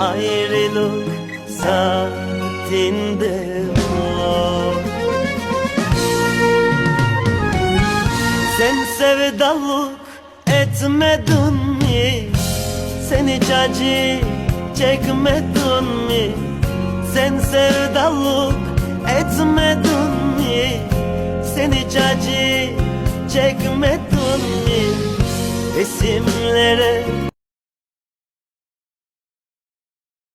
ayrılık saatinde. Sen sevdalık etmedin mi? Sen hiç acı çekmedin mi? Sen sevdalık etmedin mi? Sen hiç acı çekmedin mi? Resimlere